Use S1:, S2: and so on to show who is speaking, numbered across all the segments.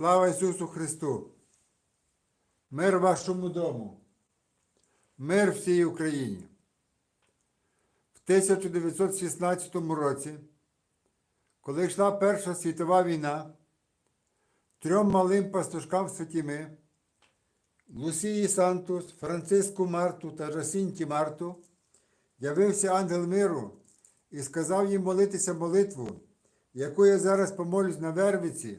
S1: Слава Ісусу Христу! Мир вашому дому! Мир всій Україні! В 1916 році, коли йшла Перша світова війна, трьом малим пастушкам святіми Лусії Сантус, Франциску Марту та Жасінті Марту явився ангел миру і сказав їм молитися молитву, яку я зараз помолюсь на Вервиці,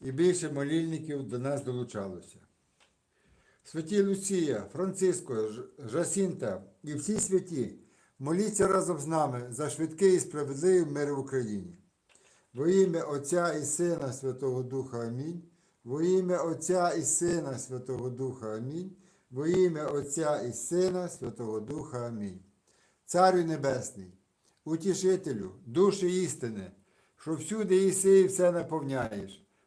S1: і більше молільників до нас долучалося. Святі Луція, Франциско, Жасінта і всі святі, моліться разом з нами за швидкий і справедливий мир в Україні. Во ім'я Отця і Сина Святого Духа Амінь. Во ім'я Отця і Сина Святого Духа Амінь. Во ім'я Отця і Сина Святого Духа Амінь. Царю Небесний, утішителю, душі істини, що всюди іси і все наповняєш,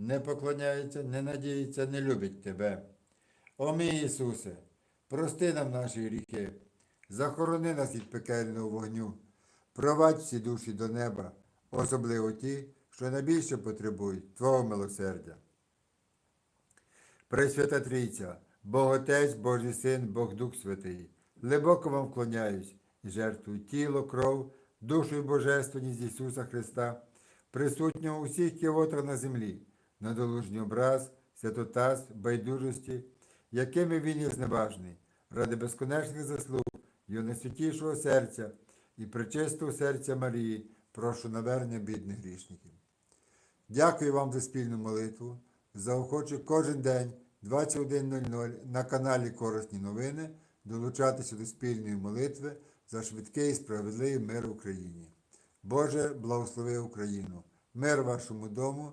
S1: не поклоняється, не надіється, не любить Тебе. О мій Ісусе, прости нам наші гріхи, захорони нас від пекельного вогню, провадь всі душі до неба, особливо ті, що найбільше потребують Твого милосердя. Пресвята Трійця, Бог Отець, Божий Син, Бог Дух Святий, глибоко вам вклоняюсь і жертвую тіло, кров, душу і божественність Ісуса Христа, присутнього у всіх кіотах на землі, на долужній образ, святотаз, байдужості, якими він є зневажний, ради безконечних заслуг, його найсвятішого серця і причистого серця Марії, прошу навернення бідних грішників. Дякую вам за спільну молитву. Заохочу кожен день 21.00 на каналі Корисні новини долучатися до спільної молитви за швидкий і справедливий мир в Україні. Боже, благослови Україну! Мир вашому дому,